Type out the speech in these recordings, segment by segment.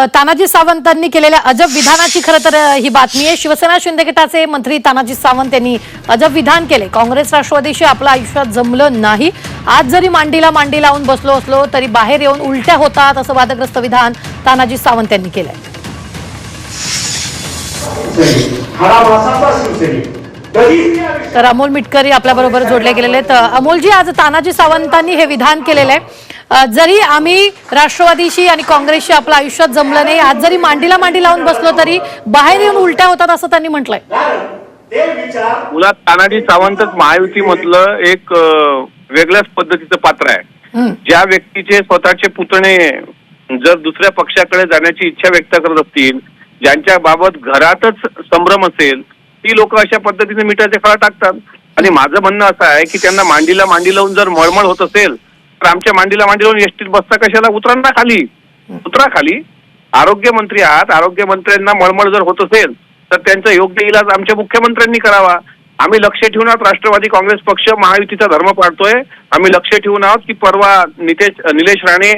तानाजी सावंतांनी केलेल्या अजब विधानाची खरं तर ही बातमी आहे. शिवसेना शिंदे गटाचे मंत्री तानाजी सावंत यांनी अजब विधान केले. काँग्रेस राष्ट्रवादीशी आपलं आयुष्यात जमलं नाही. आज जरी मांडीला मांडी लावून बसलो असलो तरी बाहेर येऊन उलट्या होतात असं वादग्रस्त विधान तानाजी सावंत यांनी केलंय. तर अमोल मिटकरी आपल्याबरोबर जोडले गेलेले तर अमोलजी आज तानाजी सावंतांनी हे विधान केलेलं आहे. जरी आम्ही राष्ट्रवादीशी आणि काँग्रेसशी आपलं आयुष्यात जमलं नाही आज जरी मांडीला मांडी लावून बसलो तरी बाहेर येऊन उलट्या होतात असं त्यांनी म्हटलंय. मुळात तानाजी सावंतच महायुतीमधलं एक अं, वेगळ्याच पद्धतीचं पात्र आहे. ज्या व्यक्तीचे स्वतःचे पुतणे जर दुसऱ्या पक्षाकडे जाण्याची इच्छा व्यक्त करत असतील ज्यांच्या बाबत घरातच संभ्रम असेल ती लोक अशा पद्धतीने मिठाचे फळा टाकतात. आणि माझं म्हणणं असं आहे की त्यांना मांडीला मांडी लावून जर मळमळ होत असेल तर आमच्या मांडीला मांडी लावून एसटीत बसता कशाला? उतरांना खाली. उतरा खाली. आरोग्यमंत्री आहात. आरोग्यमंत्र्यांना मळमळ जर होत असेल तर त्यांचा योग्य इलाज आमच्या मुख्यमंत्र्यांनी करावा. आम्ही लक्ष ठेवून आहोत. राष्ट्रवादी काँग्रेस पक्ष महायुतीचा धर्म पाळतोय आम्ही लक्ष ठेवून आहोत की परवा नितेश निलेश राणे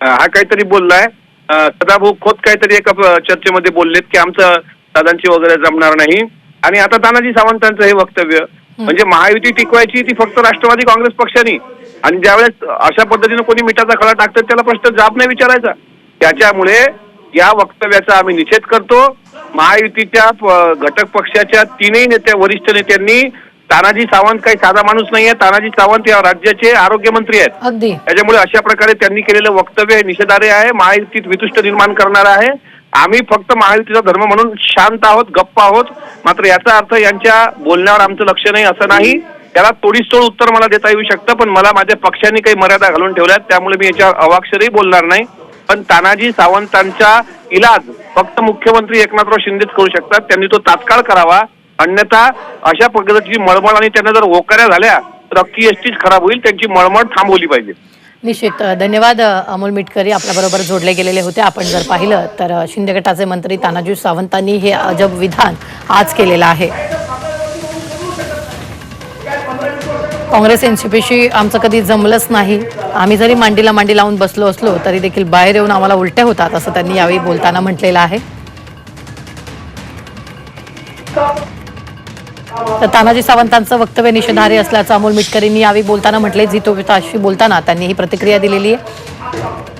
हा काहीतरी बोललाय. सदाभाऊ खोत काहीतरी एका चर्चेमध्ये बोललेत की आमचं दादांची वगैरे जमणार नाही. आणि आता तानाजी सावंतांचं हे वक्तव्य म्हणजे महायुती टिकवायची ती फक्त राष्ट्रवादी काँग्रेस पक्षाने. आणि ज्यावेळेस अशा पद्धतीनं कोणी मिठाचा खडा टाकतात त्याला प्रश्न जाब नाही विचारायचा. त्याच्यामुळे या वक्तव्याचा आम्ही निषेध करतो. महायुतीच्या घटक पक्षाच्या तीनही नेत्या वरिष्ठ नेत्यांनी तानाजी सावंत काही साधा माणूस नाहीये. तानाजी सावंत या राज्याचे आरोग्यमंत्री आहेत. त्याच्यामुळे अशा प्रकारे त्यांनी केलेलं वक्तव्य हे निषेधार्ह आहे. महायुतीत वितुष्ट निर्माण करणार आहे. आम्ही फक्त महायुतीचा धर्म म्हणून शांत आहोत गप्प आहोत. मात्र याचा अर्थ यांच्या बोलण्यावर आमचं लक्ष नाही असं नाही. त्याला तोडीस तोड उत्तर मला देता येऊ शकतं पण मला माझ्या पक्षाने काही मर्यादा घालून ठेवल्यात त्यामुळे मी याच्यावर अवाक्षरही बोलणार नाही. पण तानाजी सावंतांचा इलाज फक्त मुख्यमंत्री एकनाथराव शिंदेच करू शकतात. त्यांनी तो तात्काळ करावा. अन्यथा अशा पद्धतीची मळमळ आणि त्यांना जर होकाऱ्या झाल्या तर अख्खी एसटीच खराब होईल. त्यांची मळमळ थांबवली पाहिजे. निश्चित. धन्यवाद अमोल मिटकरी. आपल्याबरोबर जोडले गेलेले होते. आपण जर पाहिलं तर शिंदे गटाचे मंत्री तानाजी सावंतांनी हे अजब विधान आज केलेलं आहे. काँग्रेस एनसीपीशी आमचं कधी जमलंच नाही. आम्ही जरी मांडीला मांडी लावून बसलो असलो तरी देखील बाहेर येऊन आम्हाला उलट्या होतात असं त्यांनी यावेळी बोलताना म्हटलेलं आहे. तर तानाजी सावंतांचं वक्तव्य निषेधार्ह असल्याचं अमोल मिटकरींनी यावेळी बोलताना म्हटले जी तोशी बोलताना त्यांनी ही प्रतिक्रिया दिलेली आहे.